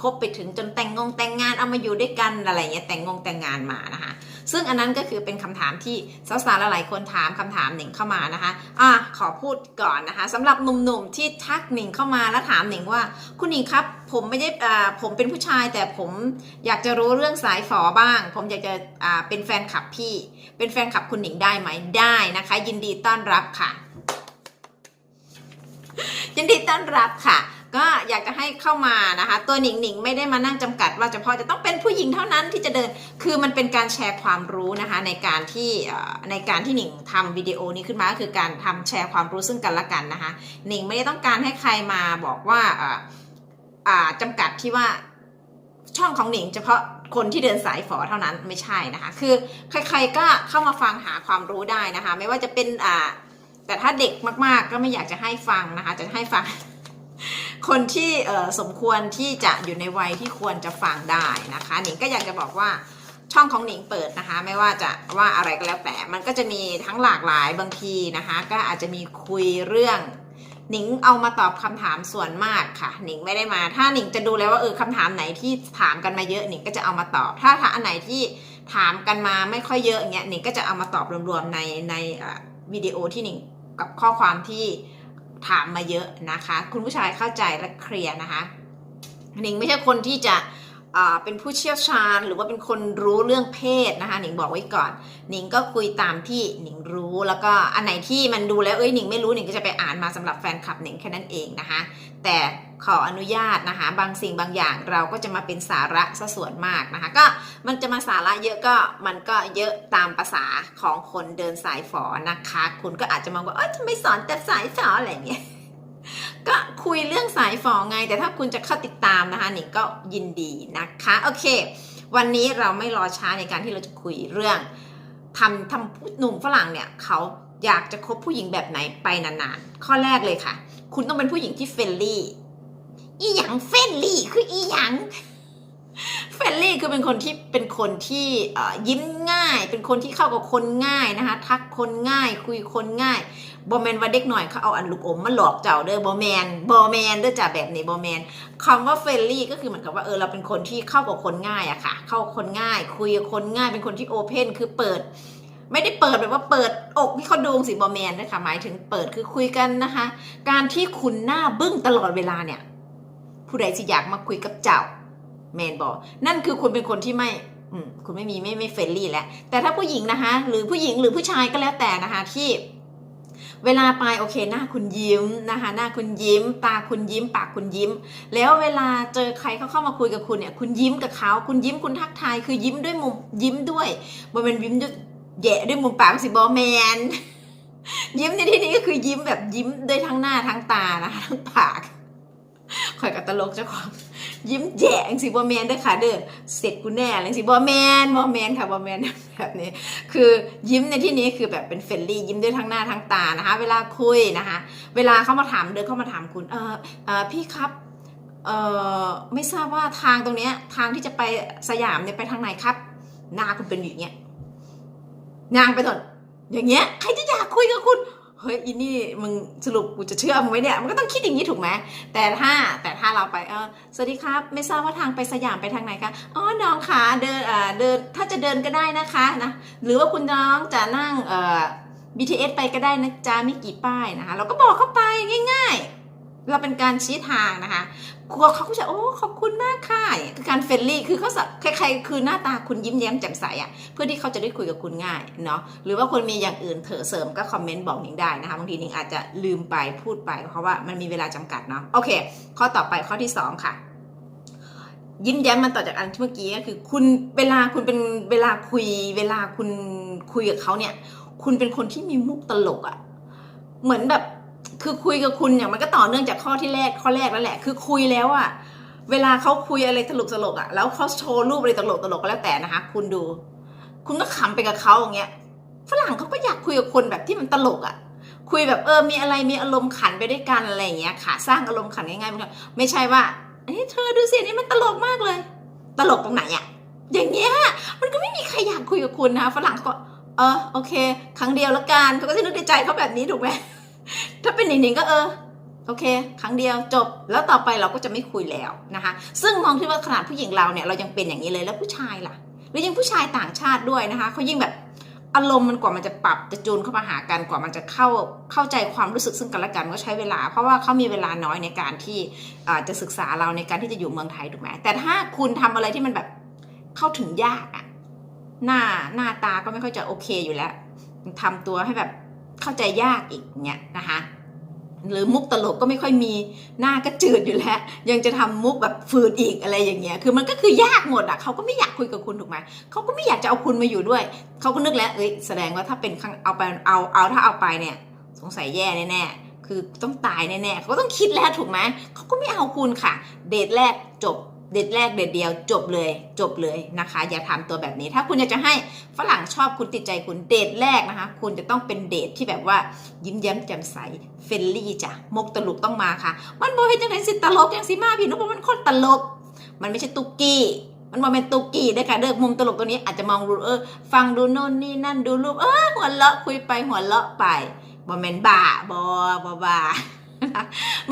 คบไปถึงจนแต่งงงแต่งงานเอามาอยู่ด้วยกันอะไรเงี้ยแต่งงงแต่งงานมานะคะซึ่งอันนั้นก็คือเป็นคำถามที่สาวๆหลายๆคนถามคำถามหนิงเข้ามานะคะอะขอพูดก่อนนะคะสำหรับหนุ่มๆที่ทักหนิงเข้ามาแล้วถามหนิงว่า คุณหนิงครับผมไม่ได้อ่าผมเป็นผู้ชาย แต่ผมอยากจะรู้เรื่องสายฝอบ้าง ผมอยากจะอ่าเป็นแฟนคลับพี่ เป็นแฟนคลับคุณหนิงได้ไหมได้นะคะ ยินดีต้อนรับค่ะยินดีต้อนรับค่ะ ก็อยากจะให้เข้ามานะคะ ตัวหนิงหนิงไม่ได้มานั่งจำกัด ว่าเฉพาะจะต้องเป็นผู้หญิงเท่านั้นที่จะเดิน คือมันเป็นการแชร์ความรู้นะคะในการที่ในการที่หนิงทำวิดีโอนี้ขึ้นมาก็คือการทำแชร์ความรู้ซึ่งกันและกันนะคะหนิงไม่ได้ต้องการให้ใครมาบอกว่าเอ่ออ่าจำกัดที่ว่าช่องของหนิงเฉพาะคนที่เดินสายฝอเท่านั้นไม่ใช่นะคะ คือใคร ๆก็เข้ามาฟังหาความรู้ได้นะคะ ไม่ว่าจะเป็นอ่าแต่ถ้าเด็กมากๆก็ไม่อยากจะให้ฟังนะคะ จะให้ฟัง คนที่สมควรที่จะอยู่ในวัยที่ควรจะฟังได้นะคะหนิงก็อยากจะบอกว่าช่องของหนิงเปิดนะคะ ไม่ว่าจะว่าอะไรก็แล้วแต่ มันก็จะมีทั้งหลากหลายบางทีนะคะ ก็อาจจะมีคุยเรื่องหนิงเอามาตอบคำถามส่วนมากค่ะหนิงไม่ได้มา ถ้าหนิงจะดูแล้วว่าเออคำถามไหนที่ถามกันมาเยอะหนิงก็จะเอามาตอบ ถ้าถ้าอันไหนที่ถามกันมาไม่ค่อยเยอะอย่างเงี้ยหนิงก็จะเอามาตอบรวมๆในในวิดีโอที่หนิงกับข้อความที่ ถามมาเยอะนะคะ คุณผู้ชายเข้าใจและเคลียร์นะคะหนิงไม่ใช่คนที่จะ เป็นผู้เชี่ยวชาญหรือว่าเป็นคนรู้เรื่องเพศนะคะหนิงบอกไว้ก่อนหนิงก็คุยตามที่หนิงรู้แล้วก็อันไหนที่มันดูแล้วเอ้ยหนิงไม่รู้หนิงก็จะไปอ่านมาสำหรับแฟนคลับหนิงแค่นั้นเองนะคะ แต่ขออนุญาตนะคะ บางสิ่งบางอย่างเราก็จะมาเป็นสาระซะส่วนมากนะคะ ก็มันจะมาสาระเยอะก็มันก็เยอะตามภาษาของคนเดินสายฝอนะคะ คุณก็อาจจะมองว่าเออทำไมสอนแต่สายฝออะไรอย่างเงี้ย ก็คุยเรื่องสายฝอไง แต่ถ้าคุณจะเข้าติดตามนะคะนี่ก็ยินดีนะคะ โอเค วันนี้เราไม่รอช้าในการที่เราจะคุยเรื่องทำทำหนุ่มฝรั่งเนี่ยเขาอยากจะคบผู้หญิงแบบไหนไปนานๆ ข้อแรกเลยค่ะ คุณต้องเป็นผู้หญิงที่เฟรนลี่ อีหยังเฟรนลี่คืออีหยัง เฟรนลี่คือเป็นคนที่เป็นคนที่ยิ้มง่าย เป็นคนที่เข้ากับคนง่ายนะคะ ทักคนง่าย คุยคนง่ายบอแมนว่าเด็กหน่อยเขาเอาอันลูกอมมาหลอกเจ้าเด้อบอแมนบอแมนเด้อจ่าแบบนี้บอแมนคำว่าเฟรลี่ก็คือเหมือนกับว่าเออเราเป็นคนที่เข้ากับคนง่ายอะค่ะ เข้าคนง่าย คุยกับคนง่าย เป็นคนที่โอเพนคือเปิด ไม่ได้เปิดแบบว่าเปิดอกที่เขาดูสิบอแมนนะคะหมายถึงเปิดคือคุยกันนะคะ การที่คุณหน้าบึ้งตลอดเวลาเนี่ย ผู้ใดสิอยากมาคุยกับเจ้า แมนบอกนั่นคือคุณเป็นคนที่ไม่คุณไม่มีไม่ไม่เฟรนลี่แล้วแต่ถ้าผู้หญิงนะคะ หรือผู้หญิงหรือผู้ชายก็แล้วแต่นะคะที่เวลาไปโอเคหน้าคุณยิ้มนะคะหน้าคุณยิ้ม ตาคุณยิ้ม ปากคุณยิ้ม แล้วเวลาเจอใครเขาเข้ามาคุยกับคุณเนี่ย คุณยิ้มกับเขาคุณยิ้มคุณทักทายคือยิ้มด้วยมุมยิ้มด้วยบนเป็นยิ้มด้วยแย่ด้วยมุมปากสิบอแมนยิ้มในที่นี้ก็คือยิ้มแบบยิ้มด้วยทั้งหน้าทั้งตานะคะทั้งปากคอยกับตลกเจ้าของ ยิ้มแย่งสิบอแมนเด้วยค่ะเด้อเสร็จกูแน่เลยสิบอแมนบอแมนค่ะบอแมนแบบนี้ คือยิ้มในที่นี้คือแบบเป็นเฟรนลี่ยิ้มด้วยทั้งหน้าทั้งตานะคะ เวลาคุยนะคะ เวลาเขามาถามเดินเข้ามาถามคุณเออเออพี่ครับเออไม่ทราบว่าทางตรงเนี้ยทางที่จะไปสยามเนี่ยไปทางไหนครับหน้าคุณเป็นอย่างเงี้ยนางไปถนอย่างเงี้ยใครจะอยากคุยกับคุณ เฮ้ยอินนี่มึงสรุปกูจะเชื่อมึงไหมเนี่ยมันก็ต้องคิดอย่างนี้ถูกไหมแต่ถ้าแต่ถ้าเราไปเออสวัสดีครับ ไม่ทราบว่าทางไปสยามไปทางไหนคะอ๋อน้องขาเดินเอ่อเดินถ้าจะเดินก็ได้นะคะนะหรือว่าคุณน้องจะนั่งเอ่อ BTS ไปก็ได้นะจ๊ะไม่กี่ป้ายนะคะเราก็บอกเข้าไปง่าย ๆ เราเป็นการชี้ทางนะคะกลัวเขาก็จะโอ้ขอบคุณมากค่ะคือการเฟรนลี่คือเขาใครๆคือหน้าตาคุณยิ้มแย้มแจ่มใสอะ่ะเพื่อที่เขาจะได้คุยกับคุณง่ายเนาะหรือว่าคนมีอย่างอื่นเถอะเสริมก็คอมเมนต์บอกนิงได้นะคะบางทีนิงอาจจะลืมไปพูดไป เพราะว่ามันมีเวลาจำกัดเนาะโอเค ข้อต่อไปข้อที่สองค่ะยิ้มแย้มมันต่อจากอันที่เมื่อกี้ก็คือ คุณเวลาคุณเป็นเวลาคุย เวลาคุณคุยกับเขาเนี่ย คุณเป็นคนที่มีมุกตลกอะ่ะ เหมือนแบบ คือคุยกับคุณเนี่ยมันก็ต่อเนื่องจากข้อที่แรกข้อแรกแล้วแหละ คือคุยแล้วอะเวลาเขาคุยอะไรตลกตลกๆอะแล้วเขาโชว์รูปอะไรตลกตลกๆก็แล้วแต่นะคะ คุณดู คุณก็ขำไปกับเขาอย่างเงี้ยฝรั่งเขาก็อยากคุยกับคนแบบที่มันตลกอะคุยแบบเออมีอะไรมีอารมณ์ขันไปด้วยกันอะไรอย่างเงี้ยค่ะ สร้างอารมณ์ขันง่ายๆไม่ใช่ว่าเอ้ยเธอดูสินี่มันตลกมากเลย ตลกตรงไหนอะอย่างเงี้ยมันก็ไม่มีใครอยากคุยกับคุณนะคะฝรั่งก็ เออโอเค ครั้งเดียวละกันเขาก็จะนึกในใจเขาแบบนี้ถูกไหม ถ้าเป็นหนิงๆก็เออโอเค ครั้งเดียวจบแล้วต่อไปเราก็จะไม่คุยแล้วนะคะ ซึ่งมองที่ว่าขนาดผู้หญิงเราเนี่ยเรายังเป็นอย่างนี้เลยแล้วผู้ชายล่ะ หรือยิ่งผู้ชายต่างชาติด้วยนะคะเขายิ่งแบบอารมณ์มันกว่ามันจะปรับจะจูนเข้ามาหากันกว่ามันจะเข้าเข้าใจความรู้สึกซึ่งกันและกันก็ใช้เวลา เพราะว่าเขามีเวลาน้อยในการที่จะศึกษาเราในการที่จะอยู่เมืองไทยถูกไหมแต่ถ้าคุณทำอะไรที่มันแบบเข้าถึงยากอะหน้าหน้าตาก็ไม่ค่อยจะโอเคอยู่แล้วทำตัวให้แบบ เข้าใจยากอีกเงี้ยนะคะหรือมุกตลกก็ไม่ค่อยมีหน้าก็จืดอยู่แล้ว ยังจะทำมุกแบบฝืดอีกอะไรอย่างเงี้ยคือมันก็คือยากหมดอะเขาก็ไม่อยากคุยกับคุณถูกไหมเขาก็ไม่อยากจะเอาคุณมาอยู่ด้วยเขาก็นึกแล้วเอ้ยแสดงว่าถ้าเป็นครั้งเอาไปเอาเอาถ้าเอาไปเนี่ย สงสัยแย่แน่ๆคือต้องตายแน่ๆเขาก็ต้องคิดแล้วถูกไหมเขาก็ไม่เอาคุณค่ะ เดทแรกจบ เดทแรกเดทเดียวจบเลยจบเลยนะคะ อย่าทำตัวแบบนี้ ถ้าคุณอยากจะให้ฝรั่งชอบคุณติดใจคุณเดทแรกนะคะ คุณจะต้องเป็นเดทที่แบบว่ายิ้มแย้มแจ่มใสเฟลลี่จ้ะมกตลกต้องมาค่ะ มันบอกให้จังไหนสิตลกยังสิมาพี่นุ๊กมันคนตลก มันไม่ใช่ตุกกี้มันมาเป็นตุกกี้ได้ค่ะเด้อมุมตลกตัวนี้อาจจะมองดูเออฟังดูโน่นนี่นั่นดูรูปเออหัวเราะคุยไปหัวเราะไปบอแมนบ้าบอบอบา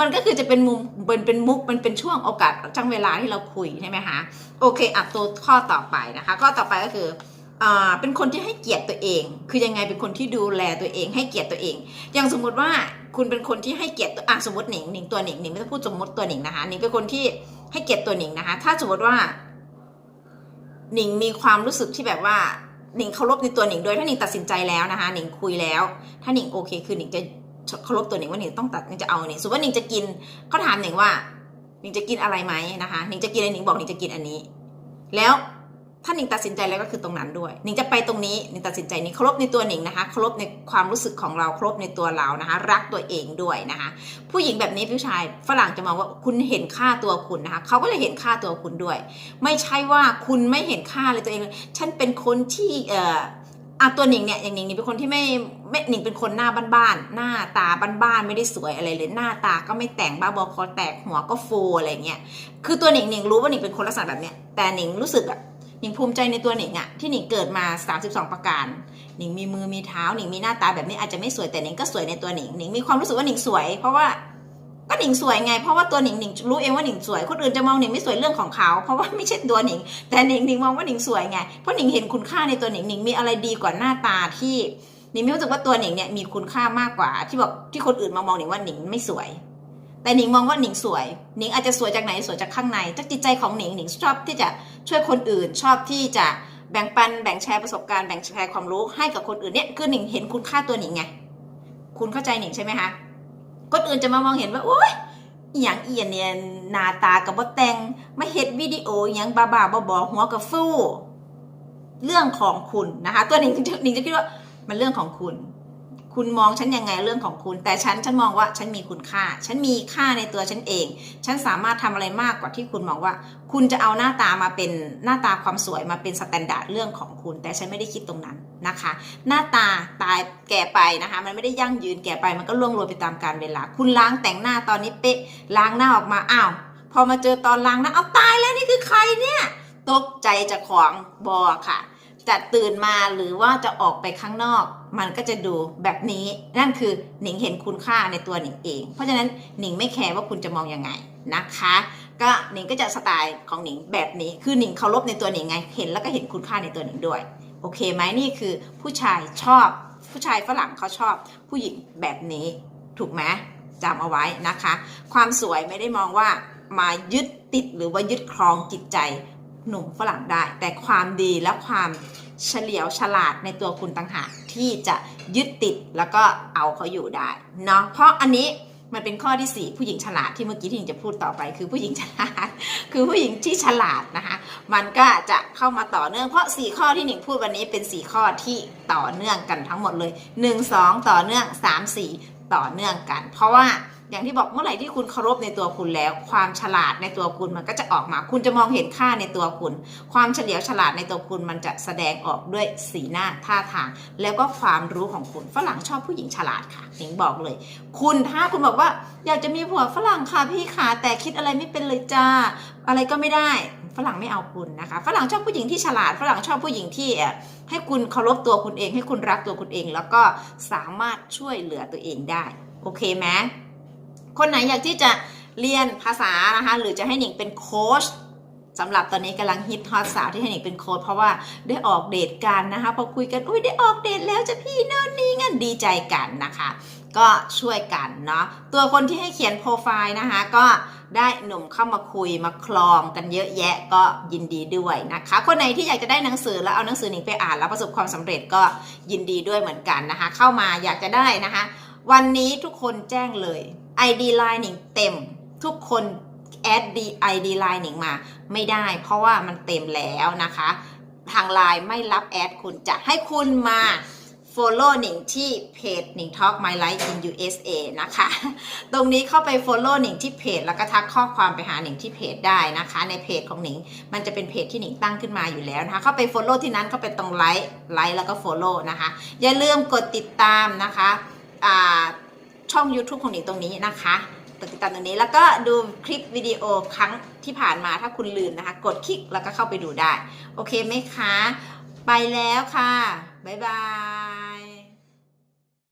มันก็คือจะเป็นมุมเป็นเป็นมุกมันเป็นช่วงโอกาสจังเวลาที่เราคุยใช่ไหมคะโอเคอะตัวข้อต่อไปนะคะข้อต่อไปก็คืออ่าเป็นคนที่ให้เกียรติตัวเอง คือยังไงเป็นคนที่ดูแลตัวเอง ให้เกียรติตัวเอง อย่างสมมุติว่าคุณเป็นคนที่ให้เกียรติอะสมมติหนิงหนิงตัวหนิงหนิงไม่ต้องพูดสมมติตัวหนิงนะคะหนิงเป็นคนที่ให้เกียรติตัวหนิงนะคะ ถ้าสมมติว่าหนิงมีความรู้สึกที่แบบว่าหนิงเคารพในตัวหนิงโดยถ้าหนิงตัดสินใจแล้วนะคะหนิงคุยแล้ว ถ้าหนิงโอเคคือหนิงจะ เคารพตัวหนิงว่าหนิงต้องตัดหนิงจะเอาหนิงสมมติว่าหนิงจะกินเขาถามหนิงว่าหนิงจะกินอะไรไหมนะคะหนิงจะกินอะไรหนิงบอกหนิงจะกินอันนี้ แล้วถ้าหนิงตัดสินใจแล้วก็คือตรงนั้นด้วยหนิงจะไปตรงนี้หนิงตัดสินใจนี้เคารพในตัวหนิงนะคะเคารพในความรู้สึกของเราเคารพในตัวเรานะคะ รักตัวเองด้วยนะคะ ผู้หญิงแบบนี้ผู้ชายฝรั่งจะมองว่าคุณเห็นค่าตัวคุณนะคะเขาก็เลยเห็นค่าตัวคุณด้วย ไม่ใช่ว่าคุณไม่เห็นค่าเลยตัวเอง ฉันเป็นคนที่เอ่อ อะตัวหนิงเนี่ยอย่างหนิงนี่เป็นคนที่ไม่ไม่หนิงเป็นคนหน้าบ้านๆหน้าตาบ้านๆไม่ได้สวยอะไรเลยหน้าตาก็ไม่แต่งบ้าบอคอแตกหัวก็ฟูอะไรเงี้ยคือตัวหนิงหนิงรู้ว่าหนิงเป็นคนลักษณะแบบเนี้ยแต่หนิงรู้สึกแบบหนิงภูมิใจในตัวหนิงอะที่หนิงเกิดมา 32 ประการหนิงมีมือมีเท้าหนิงมีหน้าตาแบบนี้อาจจะไม่สวยแต่หนิงก็สวยในตัวหนิงหนิงมีความรู้สึกว่าหนิงสวย เพราะว่า ก็หนิงสวยไง เพราะว่าตัวหนิงหนิงรู้เองว่าหนิงสวย คนอื่นจะมองหนิงไม่สวยเรื่องของเขา เพราะว่าไม่ใช่ตัวหนิง แต่หนิงหนิงมองว่าหนิงสวยไง เพราะหนิงเห็นคุณค่าในตัวหนิงหนิงมีอะไรดีกว่าหน้าตาที่หนิงมีรู้สึกว่าตัวหนิงเนี่ยมีคุณค่ามากกว่า ที่บอกที่คนอื่นมามองหนิงว่าหนิงไม่สวย แต่หนิงมองว่าหนิงสวย หนิงอาจจะสวยจากไหนสวยจากข้างในจากจิตใจของหนิงหนิงชอบที่จะช่วยคนอื่นชอบที่จะแบ่งปันแบ่งแชร์ประสบการณ์แบ่งแชร์ความรู้ให้กับคนอื่นเนี่ยคือหนิงเห็นคุณค่าตัวหนิงไงคุณเข้าใจหนิงใช่ไหมคะ คนอื่นจะมามองเห็นว่าโอ๊ยอย่างเอียนเนี่ยหน้าตากับบ่แต่งไม่เฮ็ดวิดีโออย่างบ้าๆบอๆหัวกับฟู่เรื่องของคุณนะคะ ตัวหนิงหนิงจะคิดว่ามันเรื่องของคุณ คุณมองฉันยังไงเรื่องของคุณ แต่ฉันฉันมองว่าฉันมีคุณค่า ฉันมีค่าในตัวฉันเอง ฉันสามารถทำอะไรมากกว่าที่คุณมองว่า คุณจะเอาหน้าตามาเป็นหน้าตาความสวยมาเป็นสแตนดาร์ดเรื่องของคุณ แต่ฉันไม่ได้คิดตรงนั้นนะคะ หน้าตาตายแก่ไปนะคะ มันไม่ได้ยั่งยืนแก่ไปมันก็ล่วงโรยไปตามกาลเวลา คุณล้างแต่งหน้าตอนนี้เป๊ะล้างหน้าออกมาอ้าวพอมาเจอตอนล้างหน้าเอาตายแล้วนี่คือใครเนี่ยตกใจจากของบอค่ะ จะตื่นมาหรือว่าจะออกไปข้างนอก มันก็จะดูแบบนี้ นั่นคือหนิงเห็นคุณค่าในตัวหนิงเอง เพราะฉะนั้นหนิงไม่แคร์ว่าคุณจะมองยังไงนะคะ ก็หนิงก็จะสไตล์ของหนิงแบบนี้ คือหนิงเคารพในตัวหนิงไง เห็นแล้วก็เห็นคุณค่าในตัวหนิงด้วย โอเคไหมนี่คือผู้ชายชอบ ผู้ชายฝรั่งเขาชอบ ผู้หญิงแบบนี้ถูกไหมจำเอาไว้นะคะ ความสวยไม่ได้มองว่ามายึดติดหรือว่ายึดครองจิตใจ หนุ่มฝรั่งได้ แต่ความดีและความเฉลียวฉลาดในตัวคุณต่างหากที่จะยึดติดแล้วก็เอาเขาอยู่ได้เนาะเพราะอันนี้มันเป็นข้อที่สี่ผู้หญิงฉลาดที่เมื่อกี้ที่หญิงจะพูดต่อไป คือผู้หญิงฉลาด คือผู้หญิงที่ฉลาดนะคะมันก็จะเข้ามาต่อเนื่องเพราะ 4 ข้อที่หนิงพูดวันนี้เป็น 4 ข้อที่ต่อเนื่องกันทั้งหมดเลย 1 2 ต่อเนื่อง 3 4 ต่อเนื่องกัน เพราะว่า อย่างที่บอกเมื่อไหร่ที่คุณเคารพในตัวคุณแล้ว ความฉลาดในตัวคุณมันก็จะออกมา คุณจะมองเห็นค่าในตัวคุณ ความเฉลียวฉลาดในตัวคุณมันจะแสดงออกด้วยสีหน้าท่าทาง แล้วก็ความรู้ของคุณฝรั่งชอบผู้หญิงฉลาดค่ะหนิงบอกเลย คุณถ้าคุณบอกว่า อยากจะมีผัวฝรั่งค่ะพี่ขาแต่คิดอะไรไม่เป็นเลยจ้าอะไรก็ไม่ได้ฝรั่งไม่เอาคุณนะคะฝรั่งชอบผู้หญิงที่ฉลาดฝรั่งชอบผู้หญิงที่ให้คุณเคารพตัวคุณเอง ให้คุณรักตัวคุณเอง แล้วก็สามารถช่วยเหลือตัวเองได้ โอเคไหม คนไหนอยากที่จะเรียนภาษานะคะ หรือจะให้หนิงเป็นโค้ชสำหรับตอนนี้กำลังฮิตฮอตสาวที่ให้หนิงเป็นโค้ชเพราะว่าได้ออกเดทกันนะคะพอคุยกันอุ้ยได้ออกเดทแล้วจะพี่โน่นนี่งั้นดีใจกันนะคะ ก็ช่วยกันเนาะตัวคนที่ให้เขียนโปรไฟล์นะคะ ก็ได้หนุ่มเข้ามาคุยมาคลองกันเยอะแยะก็ยินดีด้วยนะคะ คนไหนที่อยากจะได้หนังสือแล้วเอาหนังสือหนิงไปอ่านแล้วประสบความสำเร็จก็ยินดีด้วยเหมือนกันนะคะ เข้ามาอยากจะได้นะคะ วันนี้ทุกคนแจ้งเลย ID Line หนิงเต็มทุกคนแอดดี ID Line หนิงมาไม่ได้ เพราะว่ามันเต็มแล้วนะคะ ทาง Line ไม่รับแอดคุณจะให้คุณมา follow หนิงที่เพจหนิง Talk My Life in USA นะคะ ตรงนี้เข้าไป follow หนิงที่เพจ แล้วก็ทักข้อความไปหาหนิงที่เพจได้นะคะ ในเพจของหนิง มันจะเป็นเพจที่หนิงตั้งขึ้นมาอยู่แล้วนะคะ เข้าไป follow ที่นั้นเข้าไปตรงไลค์ไลค์แล้วก็ follow นะคะ อย่าลืมกดติดตามนะคะอ่า ช่อง YouTube ของหนิงตรงนี้นะคะติดตามตรงนี้แล้วก็ดูคลิปวิดีโอครั้งที่ผ่านมาถ้าคุณลืมนะคะ กดคลิกแล้วก็เข้าไปดูได้ โอเคไหมคะ ไปแล้วค่ะ บ๊ายบาย